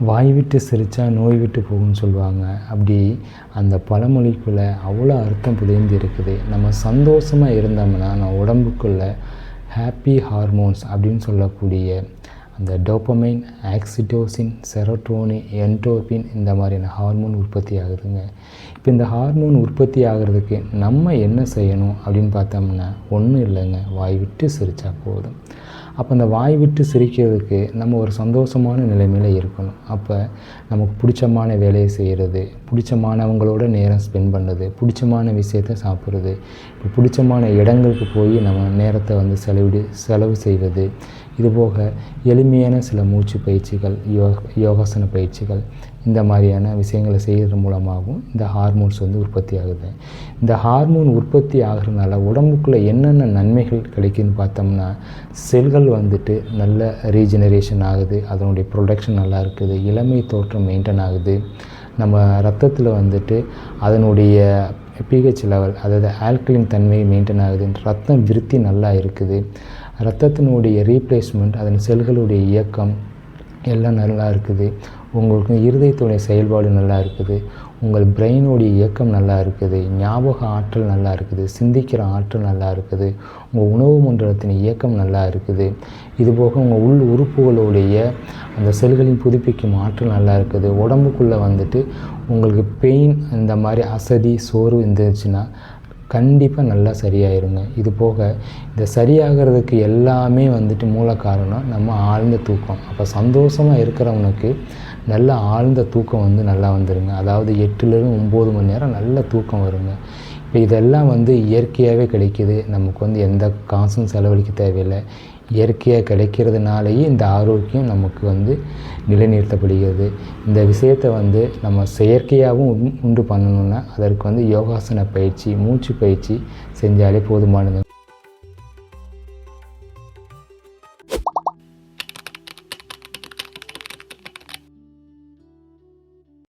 வாய் விட்டு சிரித்தா நோய் விட்டு போகும்னு சொல்லுவாங்க. அப்படி அந்த பழமொழிக்குள்ளே அவ்வளோ அர்த்தம் புதைந்து இருக்குது. நம்ம சந்தோஷமாக இருந்தோம்னா நம்ம உடம்புக்குள்ளே ஹாப்பி ஹார்மோன்ஸ் அப்படின்னு சொல்லக்கூடிய அந்த டோப்பமைன் ஆக்சிடோசின் செரோட்டோனின் என்டோபின் இந்த மாதிரியான ஹார்மோன் உற்பத்தி ஆகுதுங்க. இப்போ இந்த ஹார்மோன் உற்பத்தி ஆகிறதுக்கு நம்ம என்ன செய்யணும் அப்படின்னு பார்த்தோம்னா ஒன்றும் இல்லைங்க. வாய் விட்டு சிரித்தா போதும். அப்போ அந்த வாய் விட்டு சிரிக்கிறதுக்கு நம்ம ஒரு சந்தோஷமான நிலைமையில் இருக்கணும். அப்போ நமக்கு பிடிச்சமான வேலையை செய்கிறது பிடிச்சமானவங்களோட நேரம் ஸ்பெண்ட் பண்ணுறது பிடிச்சமான விஷயத்த சாப்பிட்றது இப்போ பிடிச்சமான இடங்களுக்கு போய் நம்ம நேரத்தை வந்து செலவிடு செலவு செய்வது. இதுபோக எளிமையான சில மூச்சு பயிற்சிகள் யோக யோகாசன பயிற்சிகள் இந்த மாதிரியான விஷயங்களை செய்கிறது மூலமாகவும் இந்த ஹார்மோன்ஸ் வந்து உற்பத்தி ஆகுது. இந்த ஹார்மோன் உற்பத்தி ஆகிறதுனால உடம்புக்குள்ளே என்னென்ன நன்மைகள் கிடைக்குதுன்னு பார்த்தோம்னா செல்கள் வந்துட்டு நல்ல ரீஜெனரேஷன் ஆகுது அதனுடைய ப்ரொடக்ஷன் நல்லா இருக்குது இளமை தோற்றம் மெயின்டைன் ஆகுது. நம்ம ரத்தத்தில் வந்துட்டு அதனுடைய பிஹெச் லெவல் அதாவது ஆல்கலின் தன்மை மெயின்டைன் ஆகுது. ரத்தம் விருத்தி நல்லா இருக்குது. ரத்தத்தினுடைய ரீப்ளேஸ்மெண்ட் அதன் செல்களுடைய இயக்கம் எல்லாம் நல்லா இருக்குது. உங்களுக்கு இருதயத்துடைய செயல்பாடு நல்லா இருக்குது. உங்கள் பிரெயினுடைய இயக்கம் நல்லா இருக்குது. ஞாபக ஆற்றல் நல்லா இருக்குது. சிந்திக்கிற ஆற்றல் நல்லா இருக்குது. உங்கள் உணவு மண்டலத்தின் இயக்கம் நல்லா இருக்குது. இதுபோக உங்கள் உள் உறுப்புகளுடைய அந்த செல்களின் புதுப்பிக்கும் ஆற்றல் நல்லா இருக்குது. உடம்புக்குள்ளே வந்துட்டு உங்களுக்கு பெயின் இந்த மாதிரி அசதி சோர்வு இருந்துச்சுன்னா கண்டிப்பாக நல்லா சரியாயிருங்க. இது போக இந்த சரியாகிறதுக்கு எல்லாமே வந்துட்டு மூல காரணம் நம்ம ஆழ்ந்த தூக்கம். அப்போ சந்தோஷமாக இருக்கிறவனுக்கு நல்ல ஆழ்ந்த தூக்கம் வந்து நல்லா வந்துடுங்க அதாவது எட்டுலேருந்து ஒம்பது மணி நேரம் நல்ல தூக்கம் வருங்க. இப்போ இதெல்லாம் வந்து இயற்கையாகவே கிடைக்கிது. நமக்கு வந்து எந்த காசும் செலவழிக்க தேவையில்லை. இயற்கையாக கிடைக்கிறதுனாலேயே இந்த ஆரோக்கியம் நமக்கு வந்து நிலைநிறுத்தப்படுகிறது. இந்த விஷயத்தை வந்து நம்ம செயற்கையாகவும் உண்- உண்டு பண்ணணும்னா அதற்கு வந்து யோகாசன பயிற்சி மூச்சு பயிற்சி செஞ்சாலே போதுமானது.